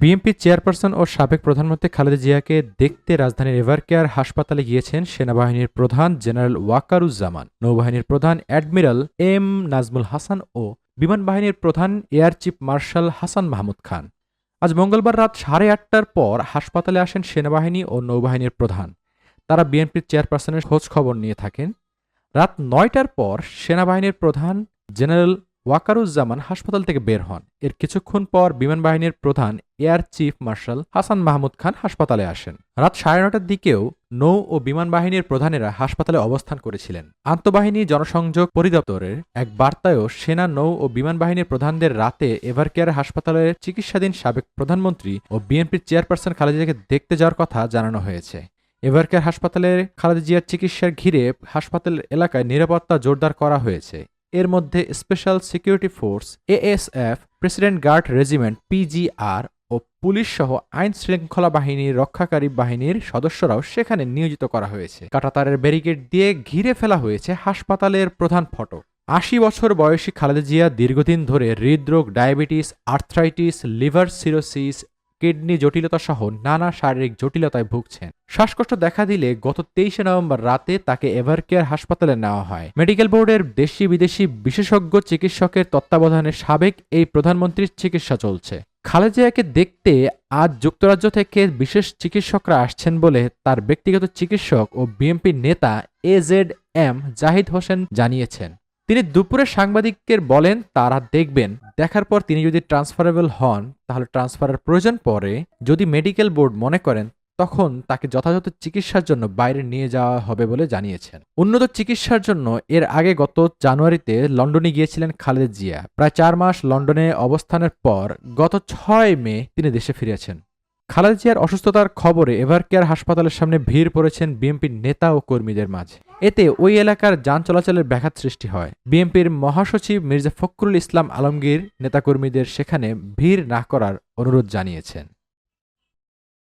BNP chairperson ও সাবেক প্রধানমন্ত্রী খালেদা জিয়াকে দেখতে রাজধানীর এভারকেয়ার হাসপাতালে গিয়েছেন সেনাবাহিনীর প্রধান জেনারেল ওয়াকারুজ্জামান। নৌবাহিনীর প্রধান অ্যাডমিরাল এম নাজমুল হাসান ও বিমান বাহিনীর প্রধান air chief marshal Hasan Mahmud Khan. আজ মঙ্গলবার রাত সাড়ে আটটার পর হাসপাতালে আসেন সেনাবাহিনী ও নৌবাহিনীর প্রধান। তারা বিএনপির চেয়ারপারসনের খোঁজ খবর নিয়ে থাকেন। রাত নয়টার পর সেনাবাহিনীর প্রধান জেনারেল ওয়াকারুজ্জামান হাসপাতাল থেকে বের হন। এর কিছুক্ষণ পর বিমান বাহিনীর প্রধান air chief marshal Hasan Mahmud Khan হাসপাতালে আসেন। রাত সাড়ে নটার দিকেও নৌ ও বিমান বাহিনীর প্রধানেরা হাসপাতালে অবস্থান করেছিলেন। আন্তঃবাহিনী জনসংযোগ পরিদপ্তরের এক বার্তায়ও সেনা, নৌ ও বিমান বাহিনীর প্রধানদের রাতে এভারকেয়ার হাসপাতালে চিকিৎসাধীন সাবেক প্রধানমন্ত্রী ও বিএনপির চেয়ারপারসন খালেদা জিয়াকে দেখতে যাওয়ার কথা জানানো হয়েছে। এভারকেয়ার হাসপাতালের খালেদা জিয়ার চিকিৎসার ঘিরে হাসপাতাল এলাকায় নিরাপত্তা জোরদার করা হয়েছে। এর মধ্যে special security force ASF president guard regiment PGR ও পুলিশ সহ আইন শৃঙ্খলা বাহিনীর রক্ষাকারী বাহিনীর সদস্যরাও সেখানে নিয়োজিত করা হয়েছে। কাটাতারের ব্যারিকেড দিয়ে ঘিরে ফেলা হয়েছে হাসপাতালের প্রধান ফটক আশি বছর বয়সী খালেদা জিয়া দীর্ঘদিন ধরে হৃদরোগ, diabetes, arthritis, liver cirrhosis kidney জটিলতা সহ নানা শারীরিক জটিলতায় ভুগছেন। শ্বাসকষ্ট দেখা দিলে গত তেইশে নভেম্বর রাতে তাকে এভারকেয়ার হাসপাতালে নেওয়া হয়। মেডিকেল বোর্ডের দেশি বিদেশি বিশেষজ্ঞ চিকিৎসকের তত্ত্বাবধানে সাবেক এই প্রধানমন্ত্রীর চিকিৎসা চলছে। খালেজিয়াকে দেখতে আজ যুক্তরাজ্য থেকে বিশেষ চিকিৎসকরা আসছেন বলে তার ব্যক্তিগত চিকিৎসক ও বিএনপি নেতা A Z M Zahid Hossain জানিয়েছেন। তিনি দুপুরে সাংবাদিকদের বলেন, তারা দেখবেন, দেখার পর তিনি যদি ট্রান্সফারেবল হন, তাহলে ট্রান্সফারের প্রয়োজন পড়ে। যদি মেডিকেল বোর্ড মনে করেন, তখন তাকে যথাযথ চিকিৎসার জন্য বাইরে নিয়ে যাওয়া হবে বলে জানিয়েছেন। উন্নত চিকিৎসার জন্য এর আগে গত জানুয়ারিতে লন্ডনে গিয়েছিলেন খালেদ জিয়া। প্রায় চার মাস লন্ডনে অবস্থানের পর গত ছয় মে তিনি দেশে ফিরেছেন। খালেদা জিয়ার অসুস্থতার খবরে এভারকেয়ার হাসপাতালের সামনে ভিড় পড়েছেন বিএনপির নেতা ও কর্মীদের মাঝে। এতে ওই এলাকার যান চলাচলের ব্যাঘাত সৃষ্টি হয়। বিএনপির মহাসচিব মির্জা ফখরুল ইসলাম আলমগীর নেতাকর্মীদের সেখানে ভিড় না করার অনুরোধ জানিয়েছেন।